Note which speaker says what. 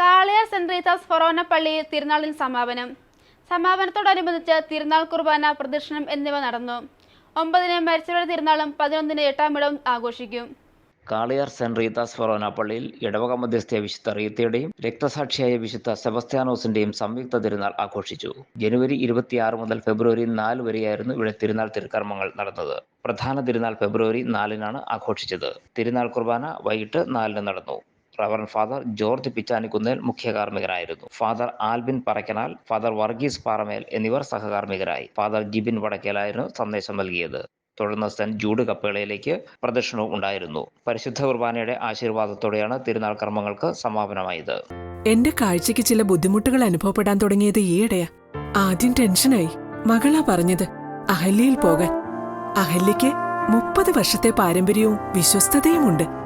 Speaker 1: Kaliya saint Rita's ഫൊറോന പള്ളിയിൽ തിരുനാളിന് സമാപനം. സമാപനത്തോടനുബന്ധിച്ച് തിരുനാൾ കുർബാന പ്രദക്ഷിണം എന്നിവ നടന്നു. ഒമ്പതിന് മരിച്ചവരുടെ തിരുനാളും പതിനൊന്നിന് എട്ടാമിടവും ആഘോഷിക്കും.
Speaker 2: കാളിയാർ സെന്റ് റീതാസ് ഫൊറോന പള്ളിയിൽ ഇടവക മധ്യസ്ഥ വിശുദ്ധ റീത്തയുടെയും രക്തസാക്ഷിയായ വിശുദ്ധ സെബസ്ത്യാനോസിന്റെയും സംയുക്ത തിരുനാൾ ആഘോഷിച്ചു. ജനുവരി ഇരുപത്തിയാറ് മുതൽ ഫെബ്രുവരി നാല് വരെയായിരുന്നു ഇവിടെ തിരുനാൾ തിരുക്കർമ്മങ്ങൾ നടന്നത്. പ്രധാന തിരുനാൾ ഫെബ്രുവരി നാലിനാണ് ആഘോഷിച്ചത്. തിരുനാൾ കുർബാന വൈകിട്ട് നാലിന് നടന്നു. റവറൻ ഫാദർ ജോർജ് പിച്ചാനിക്കുന്നേൽ മുഖ്യ കാർമ്മികനായിരുന്നു father Albin Parakkanal father Varghese Paramel എന്നിവർ സഹകാർമ്മികരായി. ഫാദർ ജിബിൻ വടക്കേലായിരുന്നു സന്ദേശം നൽകിയത്. തുടർന്ന് സെന്റ് ജൂഡ് കപ്പേളയിലേക്ക് പ്രദക്ഷിണവും ഉണ്ടായിരുന്നു. പരിശുദ്ധ കുർബാനയുടെ ആശീർവാദത്തോടെയാണ് തിരുനാൾ കർമ്മങ്ങൾക്ക് സമാപനമായത്.
Speaker 3: എന്റെ കാഴ്ചയ്ക്ക് ചില ബുദ്ധിമുട്ടുകൾ അനുഭവപ്പെടാൻ തുടങ്ങിയത് ഈയിടെയാ. ആദ്യം ടെൻഷനായി. മകളാ പറഞ്ഞത് അഹല്യയിൽ പോകാൻ. അഹല്യയ്ക്ക് മുപ്പത് വർഷത്തെ പാരമ്പര്യവും വിശ്വസ്തതയുമുണ്ട്.